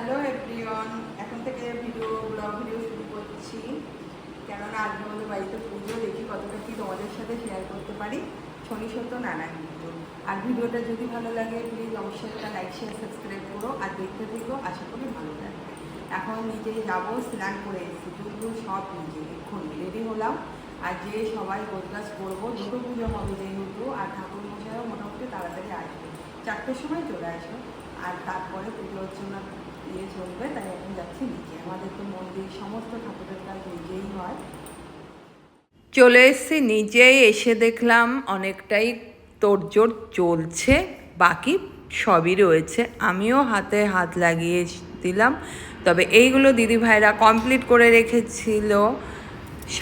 Hello everyone, এখন থেকে video, blog, video শুরু করছি। কেননা আজকে আমাদের বাড়িতে পুজো, দেখি কতটা কি তোমাদের সাথে শেয়ার করতে পারি। শনি সত্য নানা কিন্তু আর ভিডিওটা যদি ভালো লাগে প্লিজ অবশ্যই একটা লাইক শেয়ার সাবস্ক্রাইব করো আর দেখতে থেকো, আশা করি ভালো লাগবে। এখন নিজেই যাব, স্নান করে এসেছি। কিন্তু সব নিজে এক্ষুনি রেডি হলাম। আর যে সবাই গোজগাছ করব, দুটো পুজো হবে যেহেতু, আর ঠাকুর মশাইও মোটামুটি তাড়াতাড়ি আসবে। চারটের সময় চলে আসবে। আর তারপরে পুজোর জন্য ইয়ে চলবে, তাই এখন যাচ্ছি নিচে। আমাদের তো মন্দির, সমস্ত ঠাকুরের কাজ নিজেই হয়। চলে এসেছি, নিজেই এসে দেখলাম অনেকটাই তোড়জোড় চলছে, বাকি সবই রয়েছে। আমিও হাতে হাত লাগিয়ে দিলাম। তবে এইগুলো দিদিভাইরা কমপ্লিট করে রেখেছিল।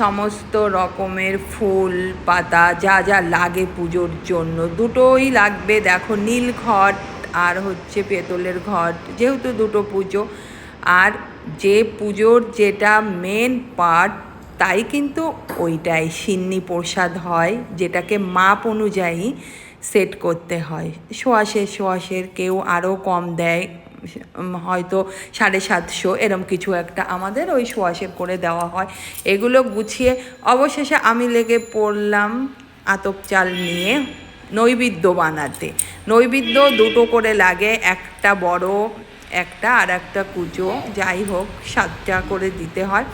সমস্ত রকমের ফুল, পাতা, যা যা লাগে পুজোর জন্য। দুটোই লাগবে, দেখো নীল ঘট আর হচ্ছে পেতলের ঘট যেহেতু দুটো পুজো। আর যে পুজোর যেটা মেন পার্ট তাই কিন্তু ওইটাই সিন্নি প্রসাদ হয়, যেটাকে মাপ অনুযায়ী সেট করতে হয়। সোয়াশের সোয়াশের কেউ আরও কম দেয় হয়তো সাড়ে সাতশো এরম কিছু একটা আমাদের ওই সোয়াশের করে দেওয়া হয়। এগুলো গুছিয়ে অবশেষে আমি লেগে পড়লাম আতপ চাল নিয়ে নৈবেদ্য বানাতে। নৈবেদ্য দুটো করে লাগে, একটা বড়, একটা আর একটা কুচো। যাই হোক সাতটা করে দিতে হয়।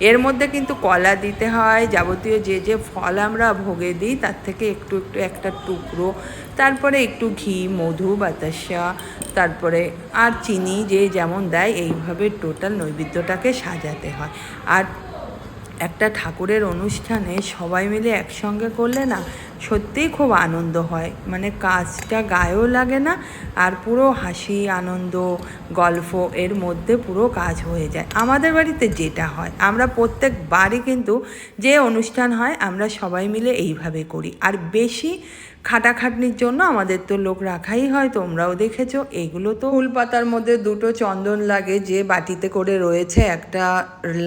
এর মধ্যে কিন্তু কলা দিতে হয়। যাবতীয় যে যে ফল আমরা ভোগে দিই, তার থেকে একটু একটু একটা টুকরো। তারপরে একটু ঘি, মধু, বাতাসা, তারপরে আর চিনি, যে যেমন দেয়, এইভাবে টোটাল নৈবেদ্যটাকে সাজাতে হয়। আর একটা ঠাকুরের অনুষ্ঠানে সবাই মিলে একসঙ্গে করলে না সত্যিই খুব আনন্দ হয়। মানে কাজটা গায়েও লাগে না আর পুরো হাসি, আনন্দ, গল্প এর মধ্যে পুরো কাজ হয়ে যায়। আমাদের বাড়িতে যেটা হয়, আমরা প্রত্যেক বাড়ি কিন্তু যে অনুষ্ঠান হয়, আমরা সবাই মিলে এইভাবে করি। আর বেশি খাটাখাটনির জন্য আমাদের তো লোক রাখাই হয়, তোমরাও দেখেছ। এগুলো তো ফুল পাতার মধ্যে দুটো চন্দন লাগে, যে বাটিতে করে রয়েছে একটা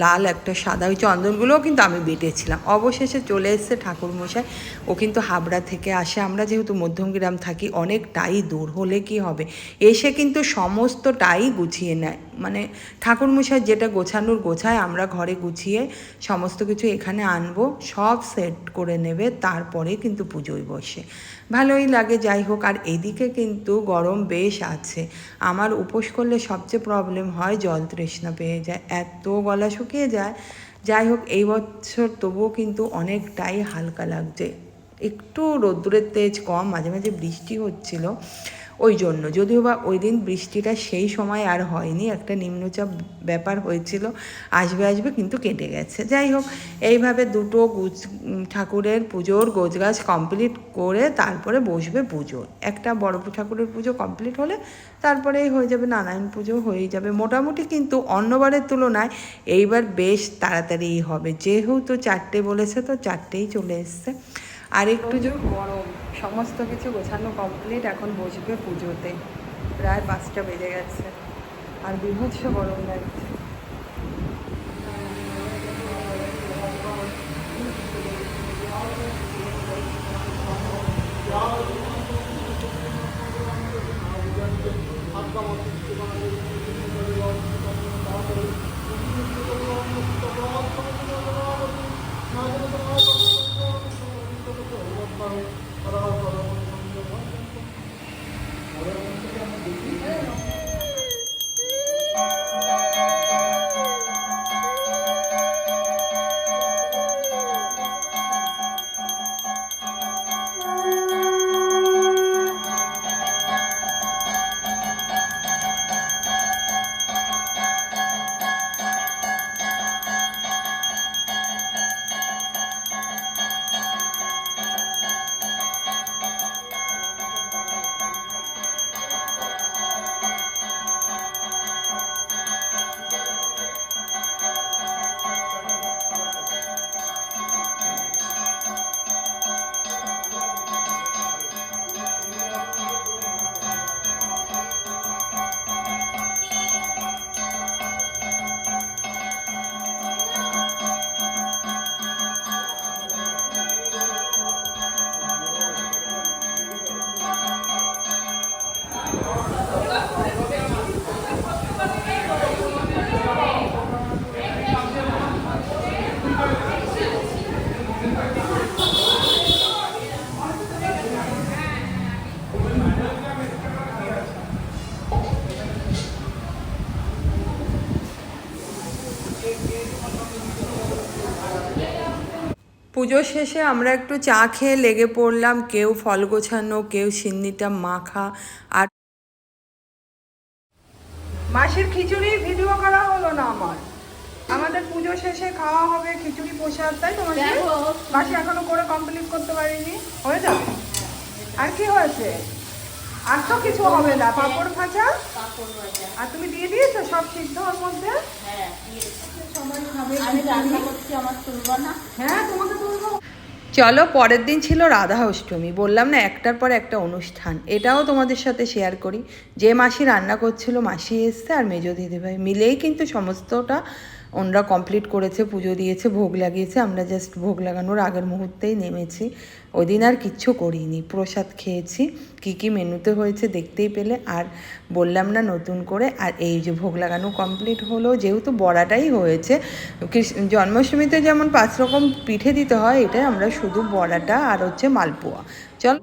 লাল, একটা সাদা। ওই চন্দনগুলোও কিন্তু আমি বেটেছিলাম। অবশেষে চলে এসছে ঠাকুরমশাই। ও কিন্তু হাবড়া থেকে আসে। আমরা যেহেতু মধ্যমগ্রাম থাকি, অনেকটাই দূর হলে কি হবে? এসে কিন্তু সমস্তটাই গুছিয়ে নেয়। মানে ঠাকুরমশাই যেটা গোছানোর গোছায় আমরা ঘরে গুছিয়ে সমস্ত কিছু এখানে আনব, সব সেট করে নেবে, তারপরে কিন্তু পুজোয় বসে। ভালোই লাগে, যাই হোক, আর এদিকে কিন্তু গরম বেশ আছে। আমার উপোস করলে সবচেয়ে প্রবলেম হয়, জল তৃষ্ণা পেয়ে যায়, এত গলা শুকিয়ে যায়। যাই হোক, এই বছর তবুও কিন্তু অনেকটাই হালকা লাগছে। একটু রোদ্দুরের তেজ কম, মাঝে মাঝে বৃষ্টি হচ্ছিল। ওই জন্য। যদিও বা ওই দিন বৃষ্টিটা সেই সময় আর হয়নি, একটা নিম্নচাপ ব্যাপার হয়েছিল, আসবে আসবে কিন্তু কেটে গেছে। যাই হোক, এইভাবে দুটো গুজ ঠাকুরের পুজোর গোছগাছ কমপ্লিট করে তারপরে বসবে পুজো। একটা বড় ঠাকুরের পুজো কমপ্লিট হলে তারপরেই হয়ে যাবে নারায়ণ পুজো হয়ে যাবে। মোটামুটি কিন্তু অন্যবারের তুলনায় এইবার বেশ তাড়াতাড়িই হবে। যেহেতু চারটে বলেছে, তো চারটেই চলে এসছে। আর একটু গরম, সমস্ত কিছু গোছানো কমপ্লিট এখন বসবে পুজোতে। প্রায় পাঁচটা বেজে গেছে। আর বিভৎস গরম লাগছে। পুজো শেষে আমরা একটু চা খেয়ে লেগে পড়লাম কেউ ফল গোছানো কেউ সিন্নিটা মাখা আর মাসির খিচুড়ি ভিডিও করা হলো না আমার। আমাদের পুজো শেষে খাওয়া হবে খিচুড়ি প্রসাদ তাই তো মাসি? এখনও করে কমপ্লিট করতে পারিনি। হয়ে যাবে। আর কি হয়েছে? আর তো কিছু হবে না। পাপড় ভাজা? পাঁপড় ভাজা। আর তুমি দিয়ে দিয়েছ সব সিদ্ধ ওর মধ্যে? হ্যাঁ হ্যাঁ তোমাকে তুলবো। চলো পরের দিন ছিল রাধা অষ্টমী। বললাম না একটার পর একটা অনুষ্ঠান। এটাও তোমাদের সাথে শেয়ার করি। যে মাসি রান্না করছিল মাসি এসছে আর মেজো দিদিভাই। মিলেই কিন্তু সমস্তটা ওনরা কমপ্লিট করেছে, পুজো দিয়েছে, ভোগ লাগিয়েছে। আমরা জাস্ট ভোগ লাগানোর আগের মুহূর্তেই নেমেছি। ওই দিন আর কিচ্ছু করিনি। প্রসাদ খেয়েছি। কি কি মেনুতে হয়েছে দেখতেই পেলে। আর বললাম না নতুন করে। আর এই যে ভোগ লাগানো কমপ্লিট হলো, যেহেতু বড়াটাই হয়েছে জন্মাষ্টমীতে যেমন পাঁচ রকম পিঠে দিতে হয় এটা আমরা শুধু বড়াটা আর হচ্ছে মালপোয়া। চল